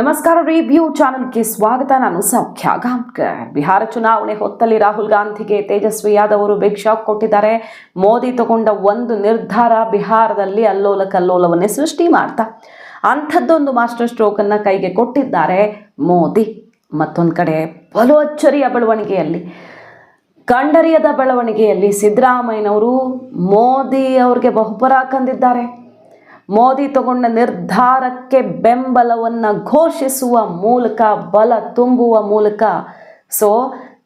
ನಮಸ್ಕಾರ ರಿವ್ಯೂ ಚಾನೆಲ್ಗೆ ಸ್ವಾಗತ. ನಾನು ಸೌಖ್ಯ ಗಾಂಕರ್ ಬಿಹಾರ ಚುನಾವಣೆ ಹೊತ್ತಲ್ಲಿ ರಾಹುಲ್ ಗಾಂಧಿಗೆ ತೇಜಸ್ವಿ ಯಾದವ್ ಅವರು ಬಿಗ್ ಶಾಕ್ ಕೊಟ್ಟಿದ್ದಾರೆ. ಮೋದಿ ತಗೊಂಡ ಒಂದು ನಿರ್ಧಾರ ಬಿಹಾರದಲ್ಲಿ ಅಲ್ಲೋಲ ಕಲ್ಲೋಲವನ್ನೇ ಸೃಷ್ಟಿ ಮಾಡ್ತಾ. ಅಂಥದ್ದೊಂದು ಮಾಸ್ಟರ್ ಸ್ಟ್ರೋಕ್ ಅನ್ನ ಕೈಗೆ ಕೊಟ್ಟಿದ್ದಾರೆ ಮೋದಿ. ಮತ್ತೊಂದು ಕಡೆ ಬಲು ಅಚ್ಚರಿಯ ಬೆಳವಣಿಗೆಯಲ್ಲಿ. ಕಂಡರಿಯದ ಬೆಳವಣಿಗೆಯಲ್ಲಿ ಸಿದ್ದರಾಮಯ್ಯನವರು ಮೋದಿ ಅವ್ರಿಗೆ ಬಹುಪರ ಕಂದಿದ್ದಾರೆ. ಮೋದಿ ತಗೊಂಡ ನಿರ್ಧಾರಕ್ಕೆ ಬೆಂಬಲವನ್ನು ಘೋಷಿಸುವ ಮೂಲಕ, ಬಲ ತುಂಬುವ ಮೂಲಕ. ಸೊ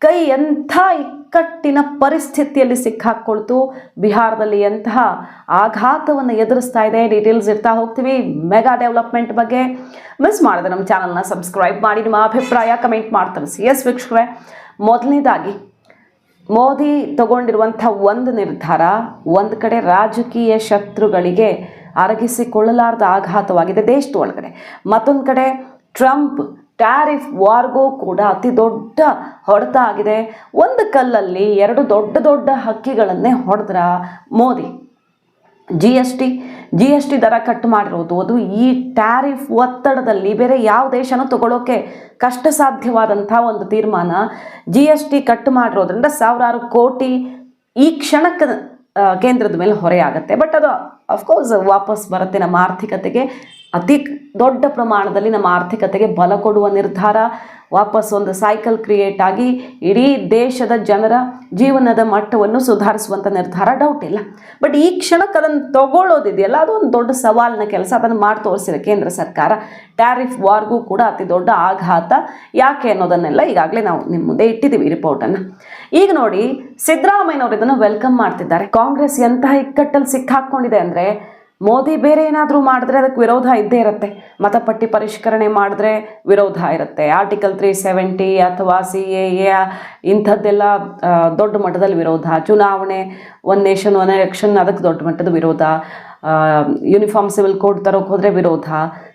ಕೈ ಎಂಥ ಇಕ್ಕಟ್ಟಿನ ಪರಿಸ್ಥಿತಿಯಲ್ಲಿ ಸಿಕ್ಕಾಕ್ಕೊಳ್ತು, ಬಿಹಾರದಲ್ಲಿ ಎಂತಹ ಆಘಾತವನ್ನು ಎದುರಿಸ್ತಾ ಇದೆ ಡೀಟೇಲ್ಸ್ ಇರ್ತಾ ಹೋಗ್ತೀವಿ. ಮೆಗಾ ಡೆವಲಪ್ಮೆಂಟ್ ಬಗ್ಗೆ ಮಿಸ್ ಮಾಡಿದೆ ನಮ್ಮ ಚಾನಲ್ನ ಸಬ್ಸ್ಕ್ರೈಬ್ ಮಾಡಿ, ನಿಮ್ಮ ಅಭಿಪ್ರಾಯ ಕಮೆಂಟ್ ಮಾಡ್ತಾರೆ ಸಿ ಎಸ್ ವೀಕ್ಷಕರೇ, ಮೊದಲನೇದಾಗಿ, ಮೋದಿ ತಗೊಂಡಿರುವಂಥ ಒಂದು ನಿರ್ಧಾರ, ಒಂದು ಕಡೆ ರಾಜಕೀಯ ಶತ್ರುಗಳಿಗೆ ಅರಗಿಸಿಕೊಳ್ಳಲಾರದ ಆಘಾತವಾಗಿದೆ. ದೇಶದ ಒಳಗಡೆ ಮತ್ತೊಂದು ಕಡೆ ಟ್ರಂಪ್ ಟ್ಯಾರಿಫ್ ವಾರ್ಗೂ ಕೂಡ ಅತಿ ದೊಡ್ಡ ಹೊಡೆತ ಆಗಿದೆ. ಒಂದು ಕಲ್ಲಲ್ಲಿ ಎರಡು ದೊಡ್ಡ ದೊಡ್ಡ ಹಕ್ಕಿಗಳನ್ನೇ ಹೊಡೆದ್ರ Modi. G S T G S T ದರ ಕಟ್ ಮಾಡಿರೋದು, ಅದು ಈ ಟ್ಯಾರಿಫ್ ಒತ್ತಡದಲ್ಲಿ ಬೇರೆ ಯಾವ ದೇಶನೂ ತಗೊಳ್ಳೋಕೆ ಕಷ್ಟ ಸಾಧ್ಯವಾದಂಥ ಒಂದು ತೀರ್ಮಾನ ಜಿ ಎಸ್ ಟಿ ಕಟ್ ಮಾಡಿರೋದ್ರಿಂದ ಸಾವಿರಾರು ಕೋಟಿ ಈ ಕ್ಷಣಕ್ಕೆ ಕೇಂದ್ರದ ಮೇಲೆ ಹೊರೆಯಾಗುತ್ತೆ ಬಟ್ ಅದು ಅಫ್ಕೋರ್ಸ್ ವಾಪಸ್ ಬರುತ್ತೆ ನಮ್ಮ ಆರ್ಥಿಕತೆಗೆ. ಅತಿ ದೊಡ್ಡ ಪ್ರಮಾಣದಲ್ಲಿ ನಮ್ಮ ಆರ್ಥಿಕತೆಗೆ ಬಲ ಕೊಡುವ ನಿರ್ಧಾರ. ವಾಪಸ್ ಒಂದು ಸೈಕಲ್ ಕ್ರಿಯೇಟ್ ಆಗಿ ಇಡೀ ದೇಶದ ಜನರ ಜೀವನದ ಮಟ್ಟವನ್ನು ಸುಧಾರಿಸುವಂಥ ನಿರ್ಧಾರ ಡೌಟ್ ಇಲ್ಲ. ಬಟ್ ಈ ಕ್ಷಣಕ್ಕೆ ಅದನ್ನು ತಗೊಳ್ಳೋದಿದೆಯಲ್ಲ ಅದು ಒಂದು ದೊಡ್ಡ ಸವಾಲಿನ ಕೆಲಸ, ಅದನ್ನು ಮಾಡಿ ತೋರಿಸಿದೆ ಕೇಂದ್ರ ಸರ್ಕಾರ. ಟ್ಯಾರಿಫ್ ವಾರ್ಗೂ ಕೂಡ ಅತಿ ದೊಡ್ಡ ಆಘಾತ. ಯಾಕೆ ಅನ್ನೋದನ್ನೆಲ್ಲ ಈಗಾಗಲೇ ನಾವು ನಿಮ್ಮ ಮುಂದೆ ಇಟ್ಟಿದ್ದೀವಿ ರಿಪೋರ್ಟನ್ನು ಈಗ ನೋಡಿ, ಸಿದ್ದರಾಮಯ್ಯನವರು ಇದನ್ನು ವೆಲ್ಕಮ್ ಮಾಡ್ತಿದ್ದಾರೆ. ಕಾಂಗ್ರೆಸ್ ಎಂತಹ ಇಕ್ಕಟ್ಟಲ್ಲಿ ಸಿಕ್ಕಾಕ್ಕೊಂಡಿದೆ ಅಂದರೆ ಮೋದಿ ಬೇರೆ ಏನಾದರೂ ಮಾಡಿದ್ರೆ ಅದಕ್ಕೆ ವಿರೋಧ ಇದ್ದೇ ಇರುತ್ತೆ. ಮತಪಟ್ಟಿ ಪರಿಷ್ಕರಣೆ ಮಾಡಿದ್ರೆ ವಿರೋಧ ಇರುತ್ತೆ. ಆರ್ಟಿಕಲ್ ತ್ರೀ ಸೆವೆಂಟಿ ಅಥವಾ ಸಿ ಎ ಎ ಇಂಥದ್ದೆಲ್ಲ ದೊಡ್ಡ ಮಟ್ಟದಲ್ಲಿ ವಿರೋಧ. ಚುನಾವಣೆ ಒನ್ ನೇಷನ್ ಒನ್ ಎಲೆಕ್ಷನ್ ಅದಕ್ಕೆ ದೊಡ್ಡ ಮಟ್ಟದ ವಿರೋಧ. ಯೂನಿಫಾರ್ಮ್ ಸಿವಿಲ್ ಕೋಡ್ ತರೋಕೆ ಹೋದರೆ ವಿರೋಧ.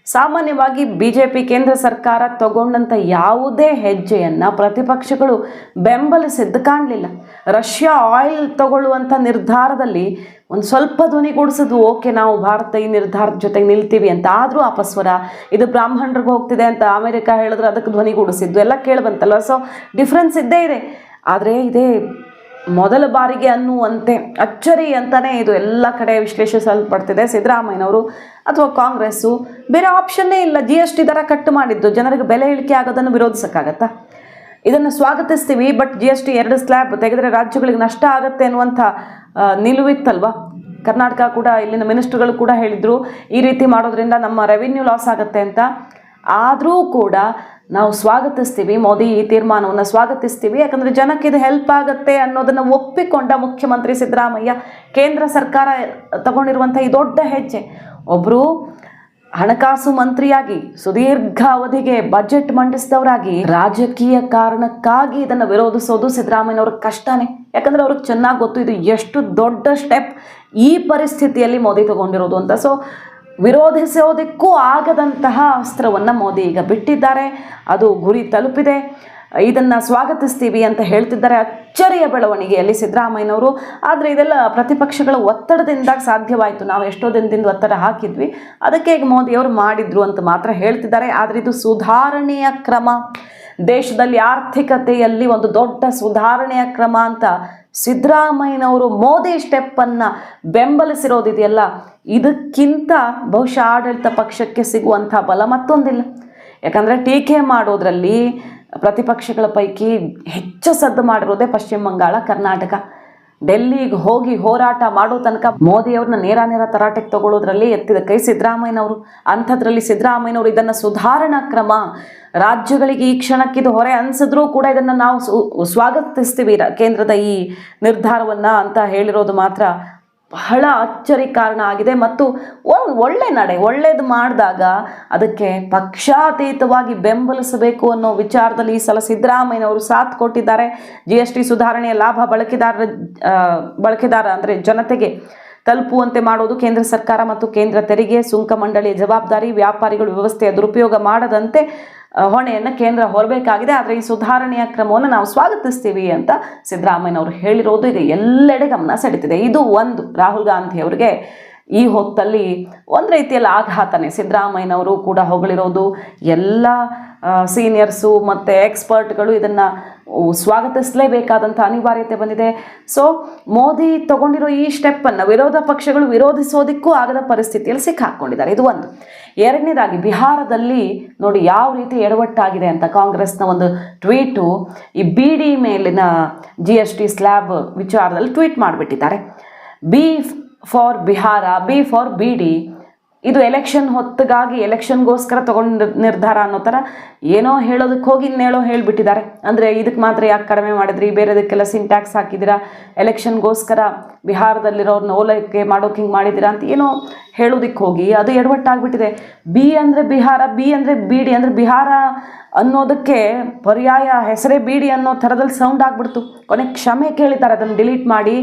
ಸಾಮಾನ್ಯವಾಗಿ ಬಿಜೆಪಿ ಕೇಂದ್ರ ಸರ್ಕಾರ ತಗೊಂಡಂಥ ಯಾವುದೇ ಹೆಜ್ಜೆಯನ್ನು ಪ್ರತಿಪಕ್ಷಗಳು ಬೆಂಬಲಿಸಿದ್ದು ಕಾಣಲಿಲ್ಲ. ರಷ್ಯಾ ಆಯಿಲ್ ತಗೊಳ್ಳುವಂಥ ನಿರ್ಧಾರದಲ್ಲಿ ಒಂದು ಸ್ವಲ್ಪ ಧ್ವನಿಗೂಡಿಸಿದ್ವು ಓಕೆ, ನಾವು ಭಾರತ ಈ ನಿರ್ಧಾರದ ಜೊತೆಗೆ ನಿಲ್ತೀವಿ ಅಂತ. ಆದರೂ ಅಪಸ್ವರ ಇದು ಬ್ರಾಹ್ಮಣರಿಗೆ ಹೋಗ್ತಿದೆ ಅಂತ ಅಮೆರಿಕ ಹೇಳಿದ್ರೆ ಅದಕ್ಕೆ ಧ್ವನಿಗೂಡಿಸಿದ್ದು ಎಲ್ಲ ಕೇಳಿಬಂತಲ್ವ ಸೊ ಡಿಫ್ರೆನ್ಸ್ ಇದ್ದೇ ಇದೆ. ಆದರೆ ಇದೇ ಮೊದಲ ಬಾರಿಗೆ ಅನ್ನುವಂತೆ ಅಚ್ಚರಿ ಅಂತಲೇ ಇದು ಎಲ್ಲ ಕಡೆ ವಿಶ್ಲೇಷಿಸಲ್ಪಡ್ತಿದೆ. ಸಿದ್ದರಾಮಯ್ಯನವರು ಅಥವಾ ಕಾಂಗ್ರೆಸ್ಸು ಬೇರೆ ಆಪ್ಷನ್ನೇ ಇಲ್ಲ. ಜಿ ಎಸ್ ಟಿ ದರ ಕಟ್ ಮಾಡಿದ್ದು. ಜನರಿಗೆ ಬೆಲೆ ಇಳಿಕೆ ಆಗೋದನ್ನು ವಿರೋಧಿಸೋಕ್ಕಾಗತ್ತಾ? ಇದನ್ನು ಸ್ವಾಗತಿಸ್ತೀವಿ ಬಟ್ ಜಿ ಎಸ್ ಟಿ ಎರಡು ಸ್ಲ್ಯಾಬ್ ತೆಗೆದರೆ ರಾಜ್ಯಗಳಿಗೆ ನಷ್ಟ ಆಗುತ್ತೆ ಅನ್ನುವಂಥ ನಿಲುವಿತ್ತಲ್ವಾ? ಕರ್ನಾಟಕ ಕೂಡ, ಇಲ್ಲಿನ ಮಿನಿಸ್ಟ್ರುಗಳು ಕೂಡ ಹೇಳಿದರು, ಈ ರೀತಿ ಮಾಡೋದ್ರಿಂದ ನಮ್ಮ ರೆವಿನ್ಯೂ ಲಾಸ್ ಆಗುತ್ತೆ ಅಂತ. ಆದರೂ ಕೂಡ ನಾವು ಸ್ವಾಗತಿಸ್ತೀವಿ, ಮೋದಿ ಈ ತೀರ್ಮಾನವನ್ನು ಸ್ವಾಗತಿಸ್ತೀವಿ. ಯಾಕಂದರೆ ಜನಕ್ಕೆ ಇದು ಹೆಲ್ಪ್ ಆಗುತ್ತೆ ಅನ್ನೋದನ್ನು ಒಪ್ಪಿಕೊಂಡ ಮುಖ್ಯಮಂತ್ರಿ ಸಿದ್ದರಾಮಯ್ಯ ಕೇಂದ್ರ ಸರ್ಕಾರ ತಗೊಂಡಿರುವಂಥ ಈ ದೊಡ್ಡ ಹೆಜ್ಜೆ. ಒಬ್ಬರು ಹಣಕಾಸು ಮಂತ್ರಿಯಾಗಿ ಸುದೀರ್ಘ ಅವಧಿಗೆ ಬಜೆಟ್ ಮಂಡಿಸಿದವರಾಗಿ ರಾಜಕೀಯ ಕಾರಣಕ್ಕಾಗಿ ಇದನ್ನು ವಿರೋಧಿಸೋದು ಸಿದ್ದರಾಮಯ್ಯನವ್ರ ಕಷ್ಟನೇ. ಯಾಕಂದರೆ ಅವ್ರಿಗೆ ಚೆನ್ನಾಗಿ ಗೊತ್ತು, ಇದು ಎಷ್ಟು ದೊಡ್ಡ ಸ್ಟೆಪ್ ಈ ಪರಿಸ್ಥಿತಿಯಲ್ಲಿ ಮೋದಿ ತಗೊಂಡಿರೋದು ಅಂತ. ಸೊ ವಿರೋಧಿಸೋದಕ್ಕೂ ಆಗದಂತಹ ಅಸ್ತ್ರವನ್ನು ಮೋದಿ ಈಗ ಬಿಟ್ಟಿದ್ದಾರೆ. ಅದು ಗುರಿ ತಲುಪಿದೆ. ಇದನ್ನು ಸ್ವಾಗತಿಸ್ತೀವಿ ಅಂತ ಹೇಳ್ತಿದ್ದಾರೆ ಅಚ್ಚರಿಯ ಬೆಳವಣಿಗೆಯಲ್ಲಿ ಸಿದ್ದರಾಮಯ್ಯನವರು. ಆದರೆ ಇದೆಲ್ಲ ಪ್ರತಿಪಕ್ಷಗಳ ಒತ್ತಡದಿಂದ ಸಾಧ್ಯವಾಯಿತು. ನಾವು ಎಷ್ಟೋ ದಿನದಿಂದ ಒತ್ತಡ ಹಾಕಿದ್ವಿ. ಅದಕ್ಕೆ ಈಗ ಮೋದಿಯವರು ಮಾಡಿದ್ರು ಅಂತ ಮಾತ್ರ ಹೇಳ್ತಿದ್ದಾರೆ. ಆದರೆ ಇದು ಸುಧಾರಣೆಯ ಕ್ರಮ. ದೇಶದಲ್ಲಿ ಆರ್ಥಿಕತೆಯಲ್ಲಿ ಒಂದು ದೊಡ್ಡ ಸುಧಾರಣೆಯ ಕ್ರಮ ಅಂತ ಸಿದ್ದರಾಮಯ್ಯನವರು ಮೋದಿ ಸ್ಟೆಪ್ಪನ್ನು ಬೆಂಬಲಿಸಿರೋದಿದೆಯಲ್ಲ ಇದಕ್ಕಿಂತ ಬಹುಶಃ ಆಡಳಿತ ಪಕ್ಷಕ್ಕೆ ಸಿಗುವಂಥ ಬಲ ಮತ್ತೊಂದಿಲ್ಲ. ಯಾಕಂದರೆ ಟೀಕೆ ಮಾಡೋದರಲ್ಲಿ ಪ್ರತಿಪಕ್ಷಗಳ ಪೈಕಿ ಹೆಚ್ಚು ಸದ್ದು ಮಾಡಿರೋದೇ ಪಶ್ಚಿಮ ಬಂಗಾಳ, ಕರ್ನಾಟಕ. ಡೆಲ್ಲಿಗೆ ಹೋಗಿ ಹೋರಾಟ ಮಾಡೋ ತನಕ ಮೋದಿಯವ್ರನ್ನ ನೇರ ನೇರ ತರಾಟೆಗೆ ತಗೊಳ್ಳೋದ್ರಲ್ಲಿ ಎತ್ತಿದ ಕೈ ಸಿದ್ದರಾಮಯ್ಯನವರು. ಅಂಥದ್ರಲ್ಲಿ ಸಿದ್ದರಾಮಯ್ಯನವರು ಇದನ್ನು ಸುಧಾರಣಾ ಕ್ರಮ. ರಾಜ್ಯಗಳಿಗೆ ಈ ಕ್ಷಣಕ್ಕಿದು ಹೊರೆ ಅನಿಸಿದ್ರೂ ಕೂಡ ಇದನ್ನು ನಾವು ಸ್ವಾಗತಿಸ್ತೀವಿ ಕೇಂದ್ರದ ಈ ನಿರ್ಧಾರವನ್ನು ಅಂತ ಹೇಳಿರೋದು ಮಾತ್ರ ಬಹಳ ಅಚ್ಚರಿ ಕಾರಣ ಆಗಿದೆ ಮತ್ತು ಒಳ್ಳೆ ನಡೆ, ಒಳ್ಳೇದು ಮಾಡಿದಾಗ ಅದಕ್ಕೆ ಪಕ್ಷಾತೀತವಾಗಿ ಬೆಂಬಲಿಸಬೇಕು ಅನ್ನೋ ವಿಚಾರದಲ್ಲಿ ಈ ಸಲ ಸಿದ್ದರಾಮಯ್ಯನವರು ಸಾಥ್ ಕೊಟ್ಟಿದ್ದಾರೆ. ಜಿ ಎಸ್ ಟಿ ಸುಧಾರಣೆಯ ಲಾಭ ಬಳಕೆದಾರರ ಬಳಕೆದಾರ ಅಂದರೆ ಜನತೆಗೆ ತಲುಪುವಂತೆ ಮಾಡೋದು ಕೇಂದ್ರ ಸರ್ಕಾರ ಮತ್ತು ಕೇಂದ್ರ ತೆರಿಗೆ, ಸುಂಕ ಮಂಡಳಿಯ ಜವಾಬ್ದಾರಿ, ವ್ಯಾಪಾರಿಗಳು ವ್ಯವಸ್ಥೆಯ ದುರುಪಯೋಗ ಮಾಡದಂತೆ ಹೊಣೆಯನ್ನು ಕೇಂದ್ರ ಹೊರಬೇಕಾಗಿದೆ. ಆದರೆ ಈ ಸುಧಾರಣೆಯ ಕ್ರಮವನ್ನು ನಾವು ಸ್ವಾಗತಿಸ್ತೀವಿ ಅಂತ ಸಿದ್ದರಾಮಯ್ಯನವರು ಹೇಳಿರೋದು ಈಗ ಎಲ್ಲೆಡೆ ಗಮನ ಸೆಳೀತಿದೆ. ಇದು ಒಂದು. ರಾಹುಲ್ ಗಾಂಧಿ ಅವರಿಗೆ ಈ ಹೊತ್ತಲ್ಲಿ ಒಂದು ರೀತಿಯಲ್ಲಿ ಆಘಾತನೇ. ಸಿದ್ದರಾಮಯ್ಯನವರು ಕೂಡ ಹೊಗಳಿರೋದು. ಎಲ್ಲ ಸೀನಿಯರ್ಸು ಮತ್ತು ಎಕ್ಸ್ಪರ್ಟ್ಗಳು ಇದನ್ನು ಸ್ವಾಗತಿಸಲೇಬೇಕಾದಂಥ ಅನಿವಾರ್ಯತೆ ಬಂದಿದೆ. ಸೊ ಮೋದಿ ತಗೊಂಡಿರೋ ಈ ಸ್ಟೆಪ್ಪನ್ನು ವಿರೋಧ ಪಕ್ಷಗಳು ವಿರೋಧಿಸೋದಕ್ಕೂ ಆಗದ ಪರಿಸ್ಥಿತಿಯಲ್ಲಿ ಸಿಕ್ಕಾಕೊಂಡಿದ್ದಾರೆ. ಇದು ಒಂದು. ಎರಡನೇದಾಗಿ, ಬಿಹಾರದಲ್ಲಿ ನೋಡಿ ಯಾವ ರೀತಿ ಎಡವಟ್ಟಾಗಿದೆ ಅಂತ ಕಾಂಗ್ರೆಸ್ನ ಒಂದು ಟ್ವೀಟು. ಈ ಬಿ ಡಿ ಮೇಲಿನ ಜಿ ಎಸ್ ಟಿ ಸ್ಲ್ಯಾಬ್ ವಿಚಾರದಲ್ಲಿ ಟ್ವೀಟ್ ಮಾಡಿಬಿಟ್ಟಿದ್ದಾರೆ. B for Bihar, B for bidi ಇದು ಎಲೆಕ್ಷನ್ ಹೊತ್ತಿಗಾಗಿ ಎಲೆಕ್ಷನ್ಗೋಸ್ಕರ ತಗೊಂಡು ನಿರ್ಧಾರ ಅನ್ನೋ ಥರ ಏನೋ ಹೇಳೋದಕ್ಕೆ ಹೋಗಿ ಇನ್ನೇಳೋ ಹೇಳಿಬಿಟ್ಟಿದ್ದಾರೆ. ಅಂದರೆ ಇದಕ್ಕೆ ಮಾತ್ರ ಯಾಕೆ ಕಡಿಮೆ ಮಾಡಿದ್ರಿ? ಬೇರೆದಕ್ಕೆಲ್ಲ ಸಿಂಟ್ಯಾಕ್ಸ್ ಹಾಕಿದ್ದೀರಾ? ಎಲೆಕ್ಷನ್ಗೋಸ್ಕರ ಬಿಹಾರದಲ್ಲಿರೋರ್ನ ಓಲೈಕೆ ಮಾಡೋಕೆ ಹಿಂಗೆ ಮಾಡಿದ್ದೀರಾ ಅಂತ ಏನೋ ಹೇಳೋದಕ್ಕೆ ಹೋಗಿ, ಅದು ಎಡವಟ್ಟಾಗ್ಬಿಟ್ಟಿದೆ. ಬಿ ಅಂದರೆ ಬಿಹಾರ ಬಿ ಅಂದರೆ ಬಿ ಡಿ ಅಂದರೆ ಬಿಹಾರ ಅನ್ನೋದಕ್ಕೆ ಪರ್ಯಾಯ ಹೆಸರೇ ಬೀಡಿ ಅನ್ನೋ ಥರದಲ್ಲಿ ಸೌಂಡ್ ಆಗ್ಬಿಡ್ತು. ಕೊನೆ ಕ್ಷಮೆ ಕೇಳಿದ್ದಾರೆ, ಅದನ್ನು ಡಿಲೀಟ್ ಮಾಡಿ.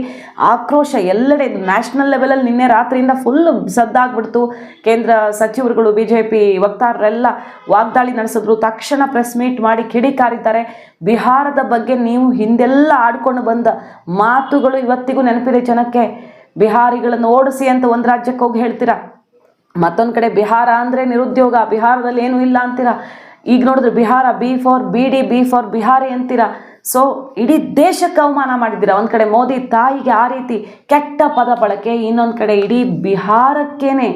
ಆಕ್ರೋಶ ಎಲ್ಲೆಡೆ ನ್ಯಾಷನಲ್ ಲೆವೆಲಲ್ಲಿ ನಿನ್ನೆ ರಾತ್ರಿಯಿಂದ ಫುಲ್ ಸದ್ದಾಗ್ಬಿಡ್ತು. ಕೇಂದ್ರ ಸಚಿವರುಗಳು ಬಿ ಜೆ ಪಿ ವಕ್ತಾರರೆಲ್ಲ ವಾಗ್ದಾಳಿ ನಡೆಸಿದ್ರು. ತಕ್ಷಣ ಪ್ರೆಸ್ ಮೀಟ್ ಮಾಡಿ ಕಿಡಿಕಾರಿದ್ದಾರೆ. ಬಿಹಾರದ ಬಗ್ಗೆ ನೀವು ಹಿಂದೆಲ್ಲ ಆಡ್ಕೊಂಡು ಬಂದ ಮಾತುಗಳು ಇವತ್ತಿಗೂ ನೆನಪಿದೆ. ಜನಕ್ಕೆ ಬಿಹಾರಿಗಳನ್ನು ಓಡಿಸಿ ಅಂತ ಒಂದು ರಾಜ್ಯಕ್ಕೆ ಹೋಗಿ ಹೇಳ್ತೀರಾ? ಮತ್ತೊಂದು ಕಡೆ ಬಿಹಾರ ಅಂದರೆ ನಿರುದ್ಯೋಗ, ಬಿಹಾರದಲ್ಲಿ ಏನೂ ಇಲ್ಲ ಅಂತೀರಾ? ಈಗ ನೋಡಿದ್ರೆ Bihar B for, bidi, B for, Bihari ಅಂತೀರಾ? ಸೊ ಇಡೀ ದೇಶಕ್ಕೆ ಅವಮಾನ ಮಾಡಿದ್ದೀರಾ? ಒಂದು ಕಡೆ ಮೋದಿ ತಾಯಿಗೆ ಆ ರೀತಿ ಕೆಟ್ಟ ಪದ ಬಳಕೆ, ಇನ್ನೊಂದು ಕಡೆ ಇಡೀ ಬಿಹಾರಕ್ಕೇನೆ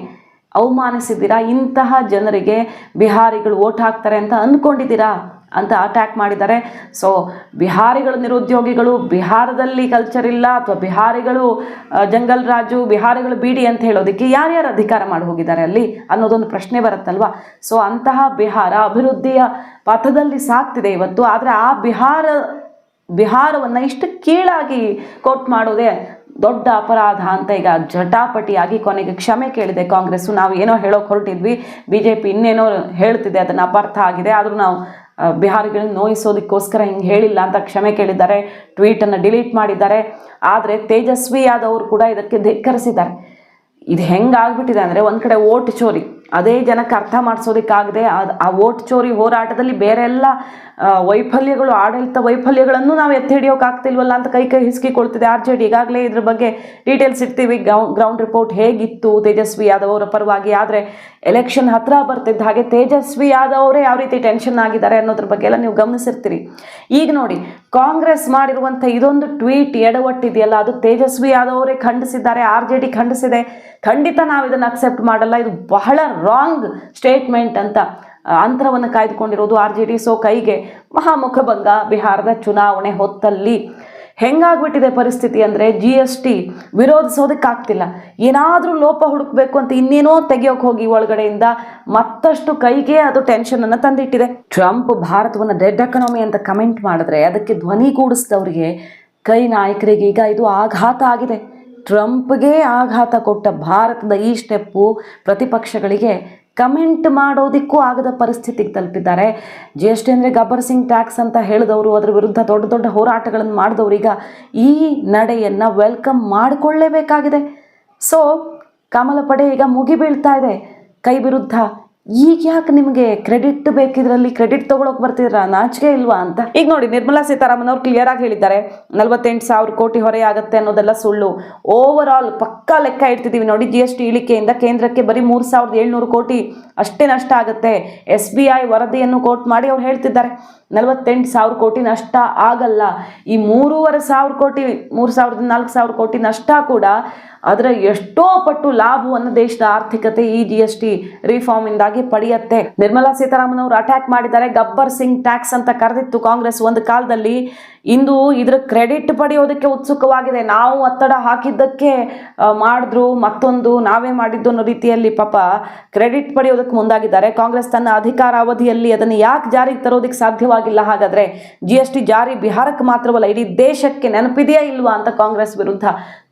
ಅವಮಾನಿಸಿದ್ದೀರಾ? ಇಂತಹ ಜನರಿಗೆ ಬಿಹಾರಿಗಳು ಓಟ್ ಹಾಕ್ತಾರೆ ಅಂತ ಅಂದ್ಕೊಂಡಿದ್ದೀರಾ ಅಂತ ಅಟ್ಯಾಕ್ ಮಾಡಿದ್ದಾರೆ. ಸೊ ಬಿಹಾರಿಗಳು ನಿರುದ್ಯೋಗಿಗಳು, ಬಿಹಾರದಲ್ಲಿ ಕಲ್ಚರ್ ಇಲ್ಲ ಅಥವಾ ಬಿಹಾರಿಗಳು ಜಂಗಲ್ ರಾಜು, ಬಿಹಾರಿಗಳು ಬಿಡಿ ಅಂತ ಹೇಳೋದಕ್ಕೆ ಯಾರ್ಯಾರು ಅಧಿಕಾರ ಮಾಡಿ ಹೋಗಿದ್ದಾರೆ ಅಲ್ಲಿ ಅನ್ನೋದೊಂದು ಪ್ರಶ್ನೆ ಬರುತ್ತಲ್ವ? ಸೊ ಅಂತಹ ಬಿಹಾರ ಅಭಿವೃದ್ಧಿಯ ಪಥದಲ್ಲಿ ಸಾಗ್ತಿದೆ ಇವತ್ತು. ಆದರೆ ಆ ಬಿಹಾರ, ಬಿಹಾರವನ್ನು ಇಷ್ಟು ಕೀಳಾಗಿ ಕೋಟ್ ಮಾಡೋದೇ ದೊಡ್ಡ ಅಪರಾಧ ಅಂತ ಈಗ ಜಟಾಪಟಿಯಾಗಿ ಕೊನೆಗೆ ಕ್ಷಮೆ ಕೇಳಿದೆ ಕಾಂಗ್ರೆಸ್ಸು. ನಾವು ಏನೋ ಹೇಳೋಕೆ ಹೊರಟಿದ್ವಿ. ಬಿ ಜೆ ಪಿ ಇನ್ನೇನೋ ಹೇಳ್ತಿದೆ, ಅದನ್ನು ಅಪಾರ್ಥ ಆಗಿದೆ. ಆದರೂ ನಾವು ಬಿಹಾರಿಗಳನ್ನ ನೋಯಿಸೋದಕ್ಕೋಸ್ಕರ ಹಿಂಗೆ ಹೇಳಿಲ್ಲ ಅಂತ ಕ್ಷಮೆ ಕೇಳಿದ್ದಾರೆ ಟ್ವೀಟನ್ನು ಡಿಲೀಟ್ ಮಾಡಿದ್ದಾರೆ. ಆದರೆ ತೇಜಸ್ವಿ ಯಾದವ್ ಕೂಡ ಇದಕ್ಕೆ ಧಿಕ್ಕರಿಸಿದ್ದಾರೆ. ಇದು ಹೆಂಗಾಗ್ಬಿಟ್ಟಿದೆ ಅಂದರೆ ಒಂದು ಕಡೆ ಓಟ್ ಚೋರಿ ಅದೇ ಜನಕ್ಕೆ ಅರ್ಥ ಮಾಡಿಸೋದಕ್ಕಾಗದೆ ಅದು ಆ ಓಟ್ ಚೋರಿ ಹೋರಾಟದಲ್ಲಿ ಬೇರೆ ಎಲ್ಲ ವೈಫಲ್ಯಗಳು, ಆಡಳಿತ ವೈಫಲ್ಯಗಳನ್ನು ನಾವು ಎತ್ತಿ ಹಿಡಿಯೋಕ್ಕಾಗ್ತಿಲ್ವಲ್ಲ ಅಂತ ಕೈ ಕೈ ಹಿಸ್ಕಿಕೊಳ್ತಿದೆ ಆರ್ ಜೆ ಡಿ. ಈಗಾಗಲೇ ಇದ್ರ ಬಗ್ಗೆ ಡೀಟೇಲ್ಸ್ ಇರ್ತೀವಿ ಗ್ರೌಂಡ್ ರಿಪೋರ್ಟ್ ಹೇಗಿತ್ತು, ತೇಜಸ್ವಿ ಯಾದವ್ ಅವರ ಪರವಾಗಿ? ಆದರೆ ಎಲೆಕ್ಷನ್ ಹತ್ರ ಬರ್ತಿದ್ದ ಹಾಗೆ ತೇಜಸ್ವಿ ಯಾದವ್ ಅವರೇ ಯಾವ ರೀತಿ ಟೆನ್ಷನ್ ಆಗಿದ್ದಾರೆ ಅನ್ನೋದ್ರ ಬಗ್ಗೆ ಎಲ್ಲ ನೀವು ಗಮನಿಸಿರ್ತೀರಿ. ಈಗ ನೋಡಿ ಕಾಂಗ್ರೆಸ್ ಮಾಡಿರುವಂಥ ಇದೊಂದು ಟ್ವೀಟ್ ಎಡವಟ್ಟಿದೆಯಲ್ಲ, ಅದು ತೇಜಸ್ವಿ ಯಾದವರೇ ಖಂಡಿಸಿದ್ದಾರೆ, ಆರ್ ಜೆ ಡಿ ಖಂಡಿಸಿದೆ. ಖಂಡಿತ ನಾವು ಇದನ್ನು ಅಕ್ಸೆಪ್ಟ್ ಮಾಡಲ್ಲ, ಇದು ಬಹಳ ರಾಂಗ್ ಸ್ಟೇಟ್ಮೆಂಟ್ ಅಂತ ಅಂತರವನ್ನು ಕಾಯ್ದುಕೊಂಡಿರೋದು ಆರ್ ಜೆ ಡಿ. ಸೊ ಕೈಗೆ ಮಹಾಮುಖಭಂಗ ಬಿಹಾರದ ಚುನಾವಣೆ ಹೊತ್ತಲ್ಲಿ. ಹೆಂಗಾಗ್ಬಿಟ್ಟಿದೆ ಪರಿಸ್ಥಿತಿ ಅಂದರೆ ಜಿ ಎಸ್ ಟಿ ವಿರೋಧಿಸೋದಕ್ಕಾಗ್ತಿಲ್ಲ. ಏನಾದರೂ ಲೋಪ ಹುಡುಕ್ಬೇಕು ಅಂತ ಇನ್ನೇನೋ ತೆಗಿಯೋಕೆ ಹೋಗಿ ಒಳಗಡೆಯಿಂದ ಮತ್ತಷ್ಟು ಕೈಗೆ ಅದು ಟೆನ್ಷನನ್ನು ತಂದಿಟ್ಟಿದೆ. ಟ್ರಂಪ್ ಭಾರತವನ್ನು ಡೆಡ್ ಎಕನಾಮಿ ಅಂತ ಕಮೆಂಟ್ ಮಾಡಿದ್ರೆ ಅದಕ್ಕೆ ಧ್ವನಿಗೂಡಿಸಿದವರಿಗೆ ಕೈ ನಾಯಕರಿಗೆ ಈಗ ಇದು ಆಘಾತ ಆಗಿದೆ. ಟ್ರಂಪ್ಗೆ ಆಘಾತ ಕೊಟ್ಟ ಭಾರತದ ಈ ಸ್ಟೆಪ್ಪು ಪ್ರತಿಪಕ್ಷಗಳಿಗೆ ಕಮೆಂಟ್ ಮಾಡೋದಕ್ಕೂ ಆಗದ ಪರಿಸ್ಥಿತಿಗೆ ತಲುಪಿದ್ದಾರೆ. ಜಿ ಎಸ್ ಟಿ ಅಂದರೆ ಗಬ್ಬರ್ ಸಿಂಗ್ ಟ್ಯಾಕ್ಸ್ ಅಂತ ಹೇಳಿದವರು, ಅದರ ವಿರುದ್ಧ ದೊಡ್ಡ ದೊಡ್ಡ ಹೋರಾಟಗಳನ್ನು ಮಾಡಿದವರು ಈಗ ಈ ನಡೆಯನ್ನು ವೆಲ್ಕಮ್ ಮಾಡಿಕೊಳ್ಳೇಬೇಕಾಗಿದೆ. ಸೊ ಕಮಲ ಪಡೆ ಈಗ ಮುಗಿಬೀಳ್ತಾ ಇದೆ. ಕೈ ವಿರುದ್ಧ ಈಗ ಯಾಕೆ ನಿಮಗೆ ಕ್ರೆಡಿಟ್ ಬೇಕಿದ್ರಲ್ಲಿ ಕ್ರೆಡಿಟ್ ತಗೊಳಕ್ ಬರ್ತಿದ್ರ? ನಾಚಿಕೆ ಇಲ್ವಾ ಅಂತ? ಈಗ ನೋಡಿ, ನಿರ್ಮಲಾ ಸೀತಾರಾಮನ್ ಅವ್ರು ಕ್ಲಿಯರ್ ಆಗಿ ಹೇಳಿದ್ದಾರೆ. ನಲ್ವತ್ತೆಂಟು ಸಾವಿರ ಕೋಟಿ ಹೊರೆ ಆಗುತ್ತೆ ಅನ್ನೋದೆಲ್ಲ ಸುಳ್ಳು. ಓವರ್ ಆಲ್ ಪಕ್ಕಾ ಲೆಕ್ಕ ಇಡ್ತಿದ್ದೀವಿ ನೋಡಿ ಜಿ ಎಸ್ ಟಿ ಇಳಿಕೆಯಿಂದ ಕೇಂದ್ರಕ್ಕೆ ಬರೀ ಮೂರು ಸಾವಿರದ ಏಳ್ನೂರು ಕೋಟಿ ಅಷ್ಟೇ ನಷ್ಟ ಆಗುತ್ತೆ. ಎಸ್ ಬಿ ಐ ವರದಿಯನ್ನು ಕೋಟ್ ಮಾಡಿ ಅವ್ರು ಹೇಳ್ತಿದ್ದಾರೆ. ನಲವತ್ತೆಂಟು ಸಾವಿರ ಕೋಟಿ ನಷ್ಟ ಆಗಲ್ಲ. ಈ ಮೂರುವರೆ ಸಾವಿರ ಕೋಟಿ, ಮೂರು ಸಾವಿರದ ನಾಲ್ಕು ಸಾವಿರ ಕೋಟಿ ನಷ್ಟ ಕೂಡ ಅದರ ಎಷ್ಟೋ ಪಟ್ಟು ಲಾಭವನ್ನು ದೇಶದ ಆರ್ಥಿಕತೆ ಈ ಜಿ ಎಸ್ ಟಿ ರಿಫಾರ್ಮಿಂದಾಗಿ ಪಡೆಯುತ್ತೆ. ನಿರ್ಮಲಾ ಸೀತಾರಾಮನ್ ಅವರು ಅಟ್ಯಾಕ್ ಮಾಡಿದ್ದಾರೆ. ಗಬ್ಬರ್ ಸಿಂಗ್ ಟ್ಯಾಕ್ಸ್ ಅಂತ ಕರೆದಿತ್ತು ಕಾಂಗ್ರೆಸ್ ಒಂದು ಕಾಲದಲ್ಲಿ. ಇಂದು ಇದ್ರ ಕ್ರೆಡಿಟ್ ಪಡೆಯೋದಕ್ಕೆ ಉತ್ಸುಕವಾಗಿದೆ. ನಾವು ಒತ್ತಡ ಹಾಕಿದ್ದಕ್ಕೆ ಮಾಡಿದ್ರು, ಮತ್ತೊಂದು, ನಾವೇ ಮಾಡಿದ್ದು ಅನ್ನೋ ರೀತಿಯಲ್ಲಿ ಪಾಪ ಕ್ರೆಡಿಟ್ ಪಡೆಯೋದಕ್ಕೆ ಮುಂದಾಗಿದ್ದಾರೆ. ಕಾಂಗ್ರೆಸ್ ತನ್ನ ಅಧಿಕಾರ ಅವಧಿಯಲ್ಲಿ ಅದನ್ನು ಯಾಕೆ ಜಾರಿಗೆ ತರೋದಕ್ಕೆ ಸಾಧ್ಯವಾಗಿಲ್ಲ ಹಾಗಾದ್ರೆ ಜಿ ಎಸ್ ಟಿ ಜಾರಿ ಬಿಹಾರಕ್ಕೆ ಮಾತ್ರವಲ್ಲ, ಇಡೀ ದೇಶಕ್ಕೆ ನೆನಪಿದೆಯಾ ಇಲ್ವಾ ಅಂತ ಕಾಂಗ್ರೆಸ್ ವಿರುದ್ಧ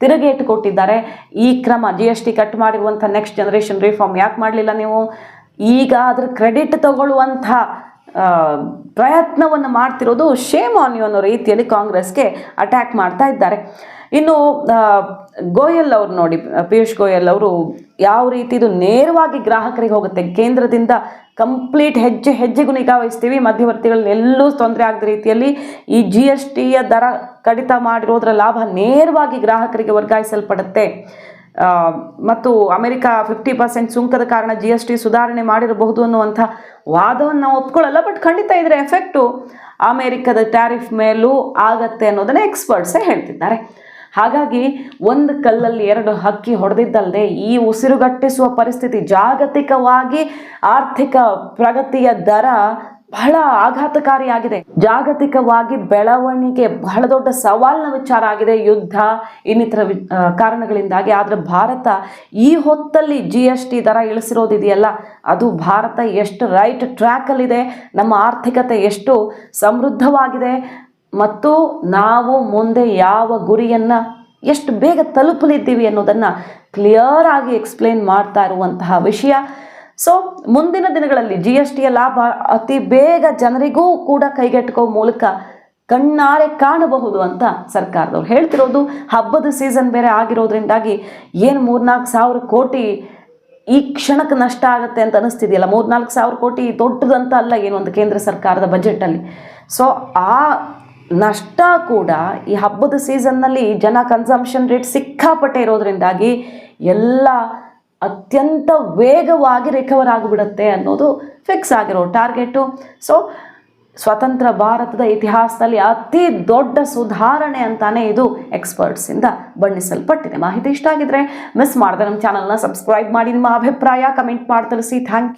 ತಿರುಗೇಟು ಕೊಟ್ಟಿದ್ದಾರೆ. ಈ ಕ್ರಮ ಜಿ ಎಸ್ ಟಿ ಕಟ್ ಮಾಡಿರುವಂಥ ನೆಕ್ಸ್ಟ್ ಜನರೇಷನ್ ರಿಫಾರ್ಮ್ ಯಾಕೆ ಮಾಡಲಿಲ್ಲ ನೀವು? ಈಗ ಅದ್ರ ಕ್ರೆಡಿಟ್ ತಗೊಳ್ಳುವಂಥ ಪ್ರಯತ್ನವನ್ನು ಮಾಡ್ತಿರೋದು ಶೇಮ್ ಆನ್ ಯು ಅನ್ನೋ ರೀತಿಯಲ್ಲಿ ಕಾಂಗ್ರೆಸ್ಗೆ ಅಟ್ಯಾಕ್ ಮಾಡ್ತಾ ಇದ್ದಾರೆ. ಇನ್ನು ಗೋಯಲ್ ಅವ್ರು ನೋಡಿ, ಪಿಯೂಷ್ ಗೋಯಲ್ ಅವರು ಯಾವ ರೀತಿ ಇದು ನೇರವಾಗಿ ಗ್ರಾಹಕರಿಗೆ ಹೋಗುತ್ತೆ. ಕೇಂದ್ರದಿಂದ ಕಂಪ್ಲೀಟ್ ಹೆಜ್ಜೆ, ಹೆಜ್ಜೆಗೂ ನಿಗಾ ವಹಿಸ್ತೀವಿ. ತೊಂದರೆ ಆಗದ ರೀತಿಯಲ್ಲಿ ಈ ಜಿ ಎಸ್ ಟಿಯ ದರ ಕಡಿತ ಮಾಡಿರೋದ್ರ ಲಾಭ ನೇರವಾಗಿ ಗ್ರಾಹಕರಿಗೆ ವರ್ಗಾಯಿಸಲ್ಪಡುತ್ತೆ. ಮತ್ತು ಅಮೆರಿಕ ಫಿಫ್ಟಿ ಪರ್ಸೆಂಟ್ ಸುಂಕದ ಕಾರಣ ಜಿ ಎಸ್ ಟಿ ಸುಧಾರಣೆ ಮಾಡಿರಬಹುದು ಅನ್ನುವಂಥ ವಾದವನ್ನು ನಾವು ಒಪ್ಕೊಳ್ಳಲ್ಲ ಬಟ್ ಖಂಡಿತ ಇದರ ಎಫೆಕ್ಟು ಅಮೆರಿಕದ ಟ್ಯಾರಿಫ್ ಮೇಲೂ ಆಗತ್ತೆ ಅನ್ನೋದನ್ನು ಎಕ್ಸ್ಪರ್ಟ್ಸೇ ಹೇಳ್ತಿದ್ದಾರೆ. ಹಾಗಾಗಿ ಒಂದು ಕಲ್ಲಲ್ಲಿ ಎರಡು ಹಕ್ಕಿ ಹೊಡೆದಿದ್ದಲ್ಲದೆ ಈ ಉಸಿರುಗಟ್ಟಿಸುವ ಪರಿಸ್ಥಿತಿ ಜಾಗತಿಕವಾಗಿ ಆರ್ಥಿಕ ಪ್ರಗತಿಯ ದರ ಬಹಳ ಆಘಾತಕಾರಿಯಾಗಿದೆ. ಜಾಗತಿಕವಾಗಿ ಬೆಳವಣಿಗೆ ಬಹಳ ದೊಡ್ಡ ಸವಾಲಿನ ವಿಚಾರ ಆಗಿದೆ. ಯುದ್ಧ ಇನ್ನಿತರ ಕಾರಣಗಳಿಂದಾಗಿ. ಆದರೆ ಭಾರತ ಈ ಹೊತ್ತಲ್ಲಿ ಜಿ ಎಸ್ ಟಿ ದರ ಇಳಿಸಿರೋದಿದೆಯಲ್ಲ, ಅದು ಭಾರತ ಎಷ್ಟು ರೈಟ್ ಟ್ರ್ಯಾಕಲ್ಲಿದೆ, ನಮ್ಮ ಆರ್ಥಿಕತೆ ಎಷ್ಟು ಸಮೃದ್ಧವಾಗಿದೆ, ಮತ್ತು ನಾವು ಮುಂದೆ ಯಾವ ಗುರಿಯನ್ನು ಎಷ್ಟು ಬೇಗ ತಲುಪಲಿದ್ದೀವಿ ಅನ್ನೋದನ್ನು ಕ್ಲಿಯರ್ ಆಗಿ ಎಕ್ಸ್ಪ್ಲೇನ್ ಮಾಡ್ತಾ ಇರುವಂತಹ ವಿಷಯ. ಸೊ ಮುಂದಿನ ದಿನಗಳಲ್ಲಿ ಜಿ ಎಸ್ ಟಿಯ ಲಾಭ ಅತಿ ಬೇಗ ಜನರಿಗೂ ಕೂಡ ಕೈಗೆಟುಕೋ ಮೂಲಕ ಕಣ್ಣಾರೆ ಕಾಣಬಹುದು ಅಂತ ಸರ್ಕಾರದವ್ರು ಹೇಳ್ತಿರೋದು. ಹಬ್ಬದ ಸೀಸನ್ ಬೇರೆ ಆಗಿರೋದ್ರಿಂದಾಗಿ ಏನು ಮೂರ್ನಾಲ್ಕು ಸಾವಿರ ಕೋಟಿ ಈ ಕ್ಷಣಕ್ಕೆ ನಷ್ಟ ಆಗುತ್ತೆ ಅಂತ ಅನಿಸ್ತಿದೆಯಲ್ಲ? ಮೂರ್ನಾಲ್ಕು ಸಾವಿರ ಕೋಟಿ ದೊಡ್ಡದಂತ ಅಲ್ಲ ಏನು ಒಂದು ಕೇಂದ್ರ ಸರ್ಕಾರದ ಬಜೆಟಲ್ಲಿ ಸೊ ಆ ನಷ್ಟ ಕೂಡ ಈ ಹಬ್ಬದ ಸೀಸನ್ನಲ್ಲಿ ಜನ ಕನ್ಸಂಪ್ಷನ್ ರೇಟ್ ಸಿಕ್ಕಾಪಟ್ಟೆ ಇರೋದ್ರಿಂದಾಗಿ ಎಲ್ಲ ಅತ್ಯಂತ ವೇಗವಾಗಿ ರಿಕವರ್ ಆಗಿಬಿಡುತ್ತೆ ಅನ್ನೋದು ಫಿಕ್ಸ್ ಆಗಿರೋ ಟಾರ್ಗೆಟು ಸೊ ಸ್ವತಂತ್ರ ಭಾರತದ ಇತಿಹಾಸದಲ್ಲಿ ಅತಿ ದೊಡ್ಡ ಸುಧಾರಣೆ ಅಂತಾನೆ ಇದು ಎಕ್ಸ್ಪರ್ಟ್ಸಿಂದ ಬಣ್ಣಿಸಲ್ಪಟ್ಟಿದೆ. ಮಾಹಿತಿ ಇಷ್ಟ ಆಗಿದ್ರೆ ಮಿಸ್ ಮಾಡಿದೆ ನಮ್ಮ ಚಾನಲ್ನ ಸಬ್ಸ್ಕ್ರೈಬ್ ಮಾಡಿ. ನಿಮ್ಮ ಅಭಿಪ್ರಾಯ ಕಮೆಂಟ್ ಮಾಡಿ ತಿಳಿಸಿ. ಥ್ಯಾಂಕ್